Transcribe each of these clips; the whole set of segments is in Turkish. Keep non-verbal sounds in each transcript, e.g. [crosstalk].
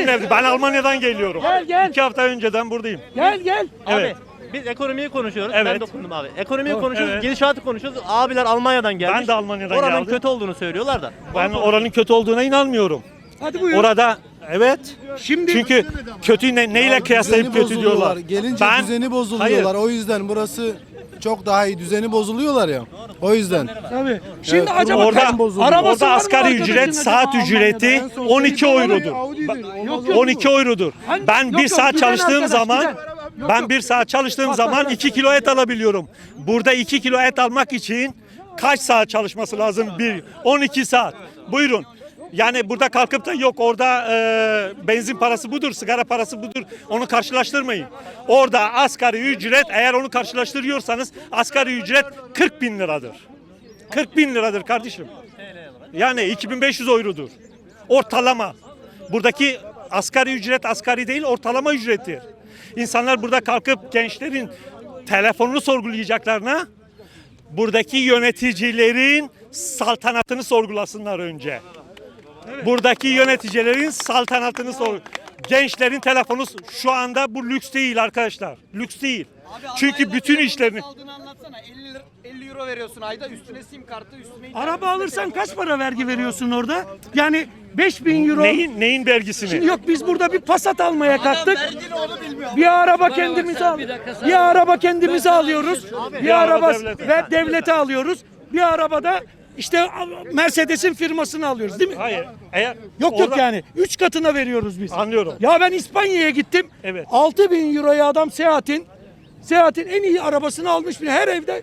evde. Ben Almanya'dan geliyorum. Gel, gel. İki hafta önceden buradayım. Gel gel. Evet. Abi biz ekonomiyi konuşuyoruz. Evet. Ben dokundum abi. Ekonomiyi konuşuyoruz, Evet. gidişatı konuşuyoruz. Abiler Almanya'dan gelmiş. Ben de Almanya'dan Oranın geldim. kötü olduğunu söylüyorlar da. Ben oranın kötü olduğuna inanmıyorum. Hadi buyur. Orada evet. Şimdi Çünkü kötü ne, neyle kıyaslayıp Düzeni kötü diyorlar. bozuluyorlar. Gelince Ben- düzeni bozuluyorlar. Hayır. O yüzden burası çok daha iyi. Düzeni bozuluyorlar ya. O yüzden. Tabii. Şimdi acaba Orada, arabası orada var mı asgari arkadaşın ücret, acaba saat ücreti En son 12 söylediğin eurodur. olay Audi'dir. Ba- Yok, yok. 12 eurodur. Hani- Ben yok, bir yok, saat çalıştığım arkadaş, zaman. Yok, ben yok. bir saat çalıştığım zaman bak, 2 kilo et alabiliyorum. Burada 2 kilo et almak için kaç saat çalışması lazım? Bir 12 saat. Buyurun. Yani burada kalkıp da yok orada e, benzin parası budur, sigara parası budur. Onu karşılaştırmayın. Orada asgari ücret eğer onu karşılaştırıyorsanız asgari ücret 40 bin liradır. 40 bin liradır kardeşim. Yani 2500 eurodur. Ortalama. Buradaki asgari ücret asgari değil ortalama ücrettir. İnsanlar burada kalkıp gençlerin telefonunu sorgulayacaklarına buradaki yöneticilerin saltanatını sorgulasınlar önce. Buradaki yöneticilerin saltanatını sor. Gençlerin telefonu şu anda bu lüks değil arkadaşlar. Lüks değil. Çünkü bütün işlerini Aldığını anlatsana. 50, lira- 50 euro veriyorsun ayda üstüne sim kartı üstüne internet, Araba üstüne alırsan telefon. kaç para vergi veriyorsun orada? Yani 5000 euro. neyin neyin vergisini? Şimdi yok biz burada bir Passat almaya kalktık. Bir araba kendimize al. Bir araba kendimize alıyoruz. Bir araba araba devlete. ve devlete alıyoruz. Bir arabada işte Mercedes'in firmasını alıyoruz değil mi? Hayır. Eğer Yok yok orada- yani. Üç katına veriyoruz biz. Anlıyorum. Ya ben İspanya'ya gittim. Evet. 6000 euroya adam Seat'in Seat'in en iyi arabasını almış her evde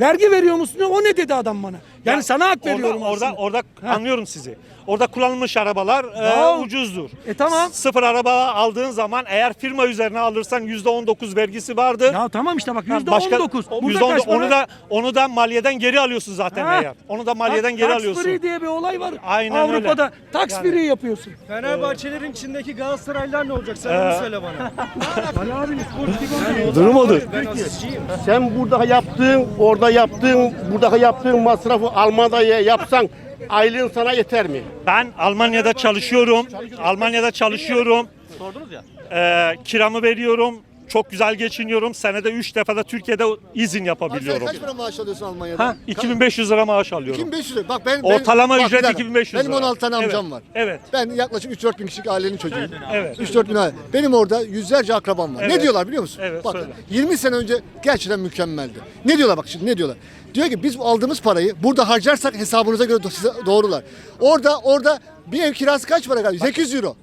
vergi veriyor musun? O ne dedi adam bana? Yani Ya sana hak orada, veriyorum orada aslında. orada anlıyorum sizi. Orada kullanılmış arabalar e, ucuzdur. E tamam. Sıfır araba aldığın zaman eğer firma üzerine alırsan yüzde on dokuz vergisi vardır. Ya tamam işte bak Ha, yüzde başka-. Burada kaç para? onu da onu da maliyeden geri alıyorsun zaten Ha. eğer. Onu da maliyeden geri Tax alıyorsun. free diye bir olay var. Aynen Avrupa'da öyle. tax Yani- free yapıyorsun. Fenerbahçelerin içindeki Galatasaraylılar ne olacak? Sen Ee, onu söyle bana. [laughs] Durum odur. Sen burada yaptığın, orada yaptığın, burada yaptığın masrafı Almanya'da yapsan aylığın sana yeter mi? Ben Almanya'da çalışıyorum. Almanya'da çalışıyorum. Sordunuz ya. Ee, kiramı veriyorum. Çok güzel geçiniyorum. Senede 3 defa da Türkiye'de izin yapabiliyorum. Kaç para maaş alıyorsun Almanya'da? Ha, 2500 lira maaş alıyorum. 2500 lira. Bak ben, ben Ortalama bak bir ücret dakika. 2500 Benim lira. 16 tane amcam Evet, var. evet. Ben yaklaşık 3-4 bin kişilik ailenin çocuğuyum. Evet. 3-4 bin aile. Benim orada yüzlerce akrabam var. Evet. Ne diyorlar biliyor musun? Evet, Bak söyle. 20 sene önce gerçekten mükemmeldi. Ne diyorlar bak şimdi ne diyorlar? Diyor ki biz aldığımız parayı burada harcarsak hesabınıza göre do- size doğrular. Orada orada bir ev kirası kaç para galiba? 800 euro.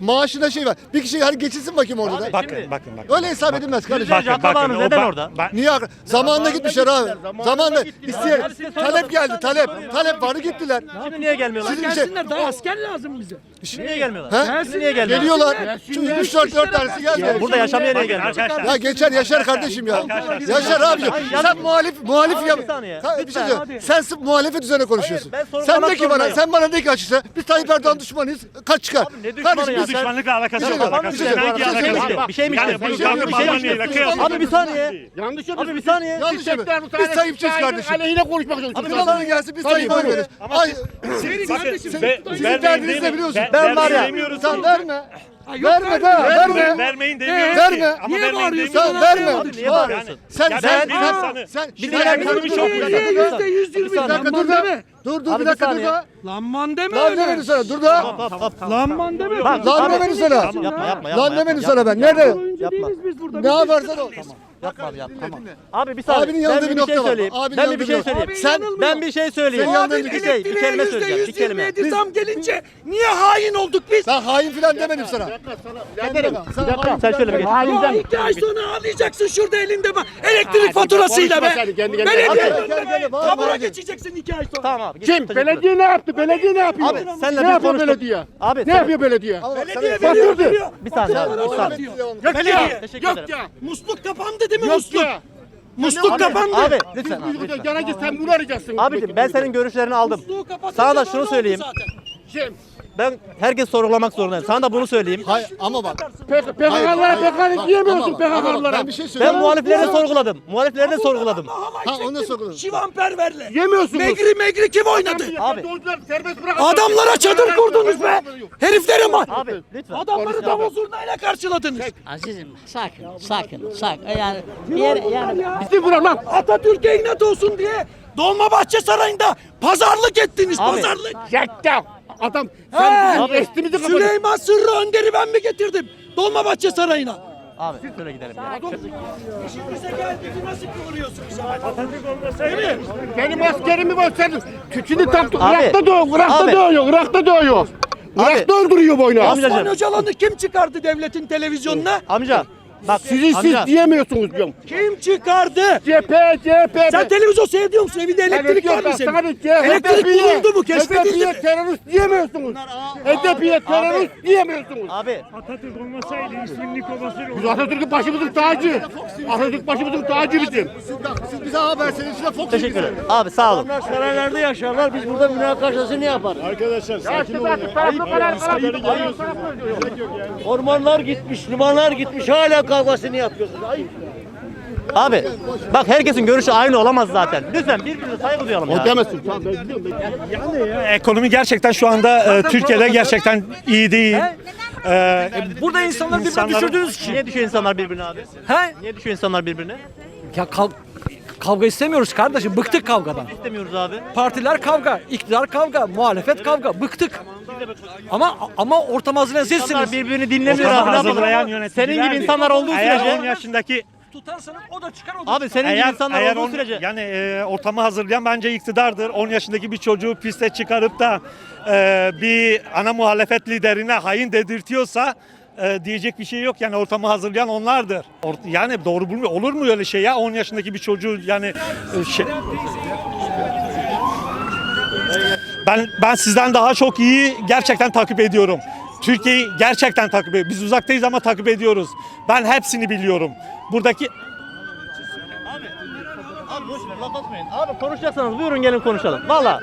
Maaşında şey var. Bir kişi hadi geçinsin bakayım orada da. Bakın, bakın, bakın. Öyle hesap edilmez kardeşim. Yüzlerce akrabanız o neden ba- orada? ben- Niye? akra- Zamanında gitmişler abi. Zamanında isteyen Hadi size talep geldi talep. Talep vardı gittiler. Şimdi niye gelmiyorlar? Sizin bir şey- Gelsinler daha asker lazım bize. Şimdi niye gelmiyorlar? He? Şimdi niye gelmiyorlar? Geliyorlar. Çünkü 3 4 4 tanesi geldi. Burada yaşamaya niye Bakın gelmiyorlar? arkadaşlar. Ya geçer yaşar kardeşim ya. Yaşar abicim. Sen muhalif muhalif Abi yap. bir saniye. Sen, bir şey Lütfen. Sen sırf muhalefet üzerine konuşuyorsun. Hayır, ben sen de ki bana, zorundayım. sen bana de ki açıkça biz Tayyip Erdoğan düşmanıyız. Kaç çıkar? ne düşmanı ya? Bu düşmanlıkla alakası Bir yok. şey alakası bir şey yok. Hangi bir şey alakası yok? Bir şey mi Yani istiyorsun? şey mi Almanya'yla istiyorsun? kıyaslamak Abi bir saniye. Yanlış Abi bir saniye. Yanlış söylüyor. Biz Tayyipçiyiz kardeşim. Aleyhine konuşmak istiyorsun. Bir bana gelsin biz oy veririz. Ay, Sizin- ve- sizin derdinizi de biliyorsun. Ben var ya- sen verme. Yok, Verme de Vermeyin, verme. vermeyin demiyoruz Verme. ki. Ama Niye vermeyin bağırıyorsun? demiyoruz. Sen verme. Abi niye bağırıyorsun? Sen Ya sen ben bir sen insanı- sen Bir bir dakika, dakika ekonomi dur çok bir güzel. dakika dur. Yüzde yüz Bir yirmi. dakika dur da. Dur dur Abi bir bir dakika dur saniye. da. Lanman deme Lan öyle. demedim sana dur da. Lanman deme. Bak, Lan demedim sana. Yapma yapma yapma. Lan demedim sana ben. Nerede? Oyuncu Yapma. değiliz biz burada. Ne yaparsan ol. Yapma abi yapma. Tamam. Abi bir saniye. Abinin yanında ben bir bir şey nokta var. söyleyeyim. Abinin Ben yanında bir bir şey nokta. söyleyeyim. Sen- yanılmıyor. Ben bir şey söyleyeyim. Senin yanında bir bir şey, bir kelime söyleyeceğim. Bir kelime. yirmi yedi zam gelince niye hain olduk biz? Ben hain filan demedim sana. Ne derim? Sen Bir hain Sen şöyle bir geç. Ya iki ay sonra ağlayacaksın şurada elinde bak. Elektrik faturasıyla be. konuşma sen, kendi kendine. Belediye Gel, önünde gel, gel, bağırma Tabura hadi. geçeceksin iki ay sonra. Tamam abi. Kim? Belediye ne yaptı? Belediye ne yapıyor? Abi senle ne biz yapıyor konuştuk. belediye? Abi Ne sen- yapıyor belediye? Belediye veriyor, durdu. veriyor. Bir saniye abi. Bir Faturaları saniye. atıyor. Yok Belediye. Ya. Teşekkür Yok ederim. ya. Musluk kapandı değil mi Yok musluk? ya. Musluk kapandı. Abi lütfen abi. Lütfen. yanacağız sen bunu arayacaksın. Abicim ben senin görüşlerini aldım. Musluğu kapatınca Sana da böyle şunu oldu söyleyeyim. zaten. Şey, ben herkes sorgulamak zorundayım. Sana da bunu söyleyeyim. Hayır ama bak. PKK'lara PKK Bak, diyemiyorsun PKK'lara. Ben bir şey Ben söyleyeyim. muhalifleri de sorguladım. Muhalifleri de sorguladım. Ha onu da sorguladım. Şivanperverle. Yemiyorsunuz. Megri megri kim oynadı? Abi. Adamlara çadır kurdunuz be. Heriflere mi? Abi lütfen. Adamları davul zurnayla karşıladınız. Azizim sakin, sakin, sakin. Yani bir yer, yani Bizi bırak lan. Atatürk'e inat olsun diye Dolmabahçe Sarayı'nda pazarlık ettiniz Abi. pazarlık. Yekta. Adam sen bizim estimizi kapadın. Süleyman Sırrı Önder'i ben mi getirdim Dolmabahçe Sarayı'na? Abi şöyle gidelim. ya. İşinize geldiğini nasıl kıvırıyorsunuz? Benim askerimi var sen. Tütünü taktı. Abi. Irak'ta doğuyor. Irak'ta Abi. doğuyor. Irak'ta doğuyor. Irak'ta öldürüyor boynu. Amcacığım. Osman Öcalan'ı kim çıkardı devletin televizyonuna? Amca. Bak Sizi amca. siz diyemiyorsunuz diyorum. Kim çıkardı? CHP, CHP. Sen televizyon seyrediyor musun? Evinde elektrik var mı senin? Elektrik bulundu mu? Keşfedildi mi? HDP'ye terörist diyemiyorsunuz. HDP'ye terörist diyemiyorsunuz. Abi Atatürk olmasaydı İslimlik obası Biz Atatürk'ün başımızın tacı. Atatürk başımızın tacı bizim. Siz, bak, siz bize haber verseniz size Fox teşekkür ederim. Abi sağ olun. saraylarda yaşarlar. Biz burada münakaşasını yaparız. Ormanlar gitmiş, limanlar gitmiş. Hala kavgasını yapıyorsunuz. Ayıp. Abi bak herkesin görüşü aynı olamaz zaten. Lütfen birbirine saygı duyalım ya. O demesin. Tamam ben biliyorum. Ben- Ekonomi gerçekten şu anda e, Türkiye'de gerçekten iyi değil. E, Burada insanları birbirine İnsanlar- düşürdüğünüz için. Niye düşüyor insanlar birbirine abi? He? Niye düşüyor insanlar birbirine? Ya kav- kavga istemiyoruz kardeşim. Bıktık kavgadan. İstemiyoruz abi. Partiler kavga, iktidar kavga, muhalefet kavga. Bıktık. Ama ama ortam hazırlayan İnsanlar sizsiniz. birbirini dinlemiyor abi. hazırlayan yöneticiler Senin gibi insanlar olduğu Eğer sürece 10 yaşındaki Tutarsanız o da çıkar o da Abi senin gibi eğer, insanlar eğer olduğu on- sürece yani e, ortamı hazırlayan bence iktidardır. 10 yaşındaki bir çocuğu piste çıkarıp da e, bir ana muhalefet liderine hain dedirtiyorsa e, diyecek bir şey yok. Yani ortamı hazırlayan onlardır. Or- yani doğru bulmuyor. Olur mu öyle şey ya? 10 yaşındaki bir çocuğu yani e, şey... Ben ben sizden daha çok iyi gerçekten takip ediyorum. Türkiye'yi gerçekten takip ediyoruz. Biz uzaktayız ama takip ediyoruz. Ben hepsini biliyorum. Buradaki Abi boş ver laf atmayın. Abi konuşacaksanız buyurun gelin konuşalım. Valla.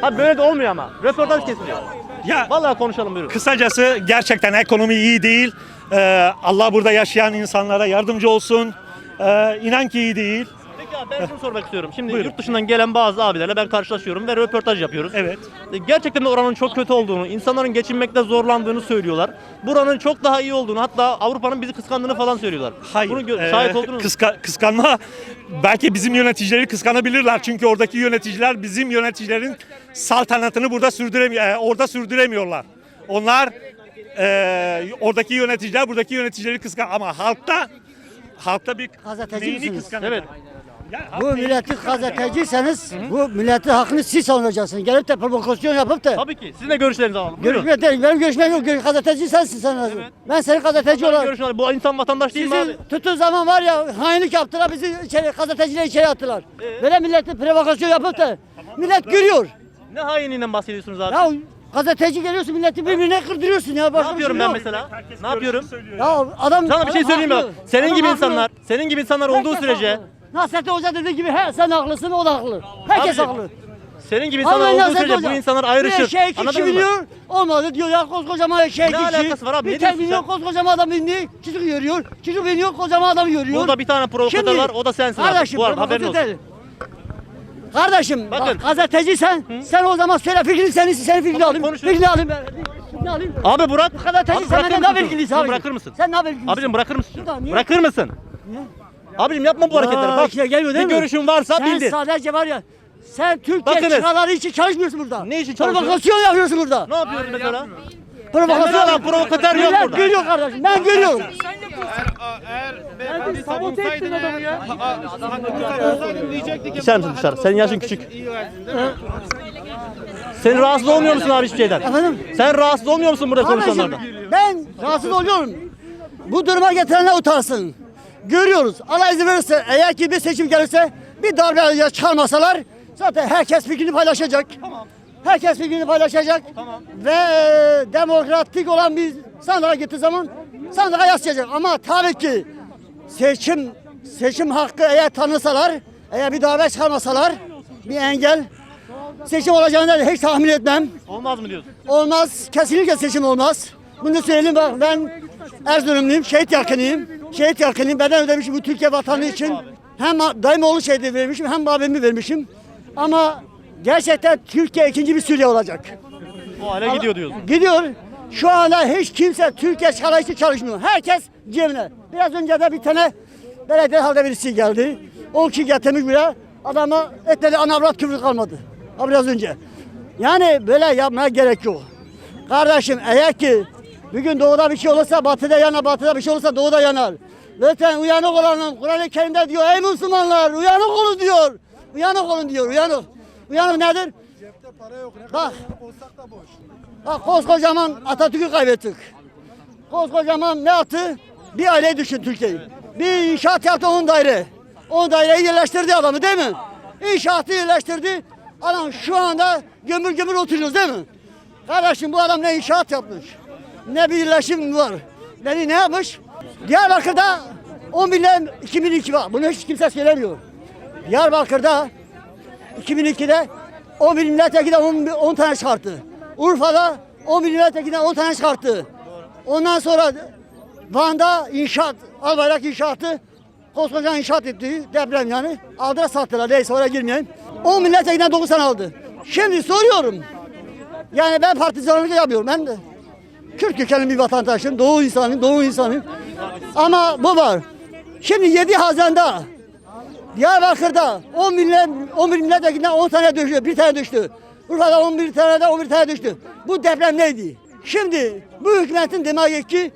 Ha böyle de olmuyor ama. Röportaj kesiliyor. ya Vallahi konuşalım buyurun. Kısacası gerçekten ekonomi iyi değil. Ee, Allah burada yaşayan insanlara yardımcı olsun. Ee, inan ki iyi değil. Abi ben şunu sormak istiyorum. Şimdi Buyurun. yurt dışından gelen bazı abilerle ben karşılaşıyorum ve röportaj yapıyoruz. Evet. E, Gerçekten de oranın çok kötü olduğunu, insanların geçinmekte zorlandığını söylüyorlar. Buranın çok daha iyi olduğunu, hatta Avrupa'nın bizi kıskandığını falan söylüyorlar. Hayır. Bunu gö- Ee, şahit oldunuz mu? kıska- kıskanma belki bizim yöneticileri kıskanabilirler. Çünkü oradaki yöneticiler bizim yöneticilerin saltanatını burada sürdüremiyor, e, orada sürdüremiyorlar. Onlar e, oradaki yöneticiler buradaki yöneticileri kıskan ama halkta halkta bir Gazeteci neyini misiniz? Evet. Bu milleti gazeteciyseniz bu milletin hakkını siz savunacaksınız. Gelip de provokasyon yapıp da Tabii ki. Sizin de görüşlerinizi alalım. Buyurun. görüşme değil. Benim görüşmem yok. Gör- Gazeteci sensin sen. Evet. Ben seni gazeteci olarak. Alalım. Bu insan vatandaş değil mi abi? Sizi tuttuğu zaman var ya hainlik yaptılar bizi içeri, gazetecileri içeri attılar. Ee? Böyle milleti provokasyon yapıp da millet görüyor. Ne haininden bahsediyorsunuz abi? Ya gazeteci geliyorsun milleti birbirine kırdırıyorsun ya. ne Başka yapıyorum bir ben şey yok. mesela? Ne yapıyorum? Ya adam Sana bir şey söyleyeyim mi? haklı. Senin Adam gibi haklı. insanlar, senin gibi insanlar olduğu Herkes sürece, haklı. Nasrettin Hoca dediği gibi he, sen haklısın o da haklı. Herkes Abicim, haklı. senin gibi Ama insanlar olduğu Nasrettin sürece Hoca, bu insanlar Bir ayrışır. eşeğe iki Anladın kişi mı? biniyor. Olmadı diyor ya koskocaman eşeğe Ne iki kişi. alakası var abi? Ne Bir tane diyorsun biniyor sen? koskocaman adam bindi. Çocuk yürüyor. Çocuk biniyor kocaman adam yürüyor. Burada bir tane provokatör var, o da sensin. Kardeşim, Bu arada haberin provokatör değil. Kardeşim Bakın. bak, gazeteciysen sen o zaman söyle fikrini senin senin fikrini Tamam, alayım. konuşuyoruz. Fikrini alayım ben. Fikrini alayım. Abi Burak, Gazeteci abi sen benden ne mısın? bilgilisin abi? Bırakır mısın? Sen ne bilgilisin? Abicim bırakır mısın? Şuradan, niye? Bırakır mısın? Abicim yapma bu hareketleri. Bak, işte geliyor değil bir mi? görüşün varsa Sen bildir. sadece var ya sen Türkiye Bakınız. çıkarları için çalışmıyorsun burada. Ne için çalışıyorsun? Provokasyon yapıyorsun burada. Ne yapıyoruz mesela? Provokasyon. Lan, provokatör yok Millet burada. görüyor kardeşim. Ben görüyorum. İçer misin dışarı? Senin yaşın küçük. Sen rahatsız olmuyor musun abi hiçbir şeyden? Efendim? Sen rahatsız olmuyor musun burada konuşanlardan? Kardeşim ben rahatsız oluyorum. Bu duruma getirenler utansın. Görüyoruz. Allah izin verirse eğer ki bir seçim gelirse bir darbe çıkarmasalar zaten herkes fikrini paylaşacak. Herkes fikrini paylaşacak. Ve e, demokratik olan bir sandığa gittiği zaman sandığa yazacak. Ama tabii ki seçim seçim hakkı eğer tanısalar, eğer bir darbe çıkarmasalar bir engel seçim olacağını hiç tahmin etmem. Olmaz mı diyorsun? Olmaz. Kesinlikle seçim olmaz. Bunu da söyleyeyim bak ben Erzurumluyum. Şehit yakınıyım. Şehit yakınıyım. Beden ödemişim bu Türkiye vatanı için. Hem dayımoğlu şehidi vermişim hem abimi vermişim. Ama gerçekten Türkiye ikinci bir Suriye olacak. Bu hale gidiyor diyorsun. Gidiyor. Şu anda hiç kimse Türkiye çalıştı çalışmıyor. Herkes cebine. Biraz önce de bir tane belediye halde birisi geldi. O ki getirmiş buraya. Adama etleri anavrat küfür kalmadı. Ha biraz önce. Yani böyle yapmaya gerek yok. Kardeşim eğer ki bugün doğuda bir şey olursa batıda yanar, batıda bir şey olursa doğuda yanar. Lütfen uyanık olalım. Kur'an-ı Kerim'de diyor ey Müslümanlar uyanık olun diyor. Uyanık olun diyor uyanık. Uyanık nedir? Bak. Bak koskocaman Atatürk'ü kaybettik. Koskocaman ne yaptı? Bir aile düşün Türkiye'yi. Bir inşaat yaptı 10 daire. 10 daireyi yerleştirdi adamı değil mi? İnşaatı yerleştirdi. Adam şu anda gömür gömür oturuyoruz değil mi? Kardeşim bu adam ne inşaat yapmış. Ne bir yerleşim var. Beni ne yapmış? Diyarbakır'da 10 binden 2002 var. Bunu hiç kimse söylemiyor. Diyarbakır'da 2002'de 10 bin milletvekili 10, 10 tane çıkarttı. Urfa'da 10 bin milletvekili 10 tane çıkarttı. Ondan sonra Van'da inşaat, Albayrak inşaatı koskoca inşaat etti. Deprem yani. Aldılar sattılar. Neyse oraya girmeyeyim. 10 milletvekilinden 9 tane aldı. Şimdi soruyorum. Yani ben partizanlık yapıyorum. Ben de Kürt kökenli bir vatandaşım. Doğu insanıyım. Doğu insanıyım. Ama bu var. Şimdi 7 Haziran'da Diyarbakır'da 10 millet 11 milletvekilinden 10 tane düştü, bir tane düştü. Urfa'da 11 tane de 11 tane düştü. Bu deprem neydi? Şimdi bu hükümetin demek ki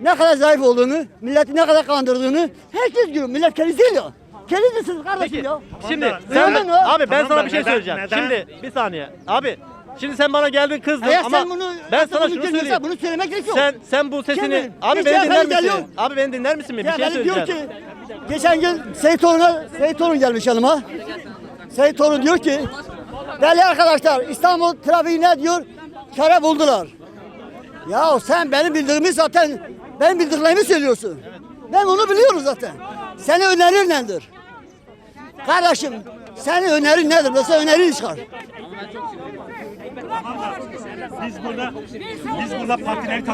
ne kadar zayıf olduğunu, milleti ne kadar kandırdığını herkes görüyor. Millet keriz değil ya. Keriz misiniz kardeşim Peki ya? şimdi sen abi ben Tamam sana bir şey neden- söyleyeceğim. neden? Şimdi bir saniye. Abi şimdi sen bana geldin kızdın Eğer ama sen bunu ben sana bunu şunu söyleyeyim. Bunu söylemek gerekiyor. Sen sen bu sesini Şimdi abi bir beni şey dinler geliyor. misin? Abi beni dinler misin mi? Bir Ya şey beni diyor söyleyeceğim. ki geçen gün Seyit Torun'a Seyit Torun gelmiş yanıma. Seyit Torun diyor ki değerli arkadaşlar İstanbul trafiği ne diyor? Kare buldular. Ya sen benim bildiğimi zaten benim bildiklerimi söylüyorsun. Ben onu biliyorum zaten. Senin önerin nedir? Kardeşim senin önerin nedir? Mesela önerini çıkar. Biz burada biz burada partileri